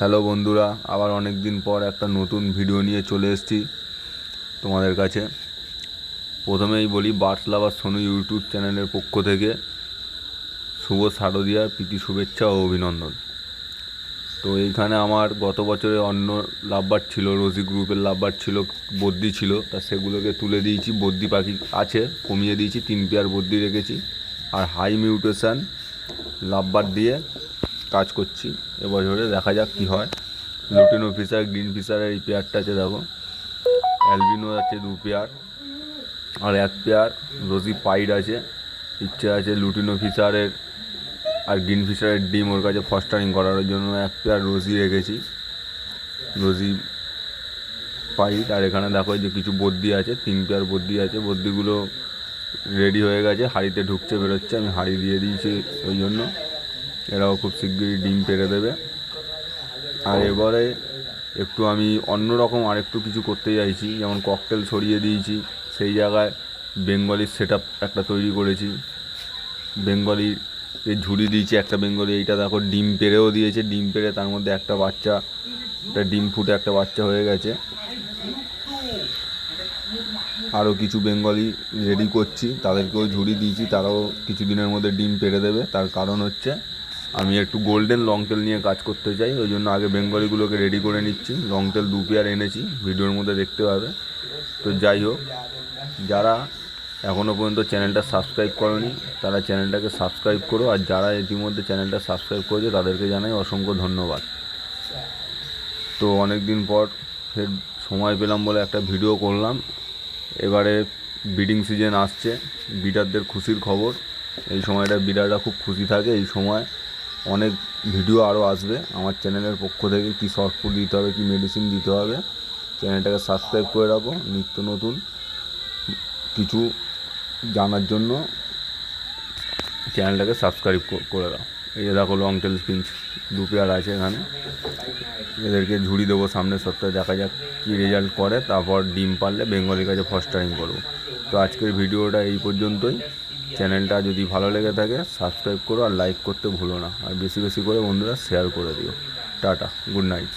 Hello বন্ধুরা, আবার অনেক দিন পর একটা নতুন ভিডিও নিয়ে চলে এসেছি তোমাদের কাছে। প্রথমেই বলি বার্ডস লাভার সোনু ইউটিউব চ্যানেলের পক্ষ থেকে শুভ শারদিয়ার প্রীতি, শুভেচ্ছা ও অভিনন্দন। তো এইখানে আমার গত বছরে অন্য লাভবার ছিল রোজি গ্রুপের লাভবার ছিল, বদ্যি ছিল, তা সেগুলোকে তুলে দিয়েছি, বদ্যি পাখি আছে, কমিয়ে দিয়েছি, তিন পেয়ার বদ্যি রেখেছি। আর হাই মিউটেশন লাভবার দিয়ে কাজ করছি। এবছরে দেখা যাক কী হয়। লুটিনো ফিশার গ্রিন ফিশারের এই পেয়ারটা আছে, দেখো। অ্যালবিনো আছে, দু পেয়ার আর এক পেয়ার রোজি পাইড আছে। ইচ্ছে আছে লুটিনো ফিশারের আর গ্রিন ফিশারের ডিম ওর কাছে ফস্টারিং করার জন্য। এক পেয়ার রোজি রেখেছি। রোজি পাইড। আর এখানে দেখো যে কিছু বদ্যি আছে, তিন পেয়ার বদ্যি আছে। বদ্যিগুলো রেডি হয়ে গেছে। হাঁড়িতে ঢুকছে, বেরোচ্ছে। আমি হাঁড়ি দিয়ে দিয়েছি ওই জন্য। এরাও খুব শিগগিরই ডিম পেড়ে দেবে। আর এবারে একটু আমি অন্যরকম আরেকটু কিছু করতে চাইছি, যেমন ককটেল ছড়িয়ে দিয়েছি। সেই জায়গায় বেঙ্গলির সেট একটা তৈরি করেছি। বেঙ্গলির ঝুড়ি দিয়েছি একটা বেঙ্গলি, এইটা দেখো ডিম পেড়েও দিয়েছে। ডিম পেড়ে তার মধ্যে একটা বাচ্চা, একটা ডিম ফুটে একটা বাচ্চা হয়ে গেছে। আরও কিছু বেঙ্গলি রেডি করছি, তাদেরকেও ঝুড়ি দিয়েছি, তারাও কিছুদিনের মধ্যে ডিম পেড়ে দেবে। তার কারণ হচ্ছে আমি একটু গোল্ডেন লং তেল নিয়ে কাজ করতে চাই, ওই জন্য আগে বেঙ্গলিগুলোকে রেডি করে নিচ্ছি। লং তেল দু পেয়ার এনেছি, ভিডিওর মধ্যে দেখতে পাবে। তো যাই হোক, যারা এখনও পর্যন্ত চ্যানেলটা সাবস্ক্রাইব করনি, তারা চ্যানেলটাকে সাবস্ক্রাইব করো, আর যারা ইতিমধ্যে চ্যানেলটা সাবস্ক্রাইব করেছে, তাদেরকে জানাই অসংখ্য ধন্যবাদ। তো অনেক দিন পর ফের সময় পেলাম বলে একটা ভিডিও করলাম। এবারে ব্রিডিং সিজন আসছে বিডারদের খুশির খবর। এই সময়টা বিডাররা খুব খুশি থাকে, এই সময় অনেক ভিডিও আরও আসবে আমার চ্যানেলের পক্ষ থেকে কী শর্ট ফুড দিতে হবে, কী মেডিসিন দিতে হবে। চ্যানেলটাকে সাবস্ক্রাইব করে রাখো, নিত্য নতুন কিছু জানার জন্য চ্যানেলটাকে সাবস্ক্রাইব করে দাও। এই যে দেখো লং টেল স্পিঞ্চ দু পেয়ার আছে এখানে। এদেরকে ঝুড়ি দেবো সামনের সপ্তাহে, দেখা যাক কী রেজাল্ট করে। তারপর ডিম পারলে বেঙ্গলির কাছে ফার্স্ট টাইম করব। তো আজকের ভিডিওটা এই পর্যন্তই। চ্যানেলটা যদি ভালো লেগে থাকে সাবস্ক্রাইব করো আর লাইক করতে ভুলো না। আর বেশি বেশি করে বন্ধুরা শেয়ার করে দিও। Tata good night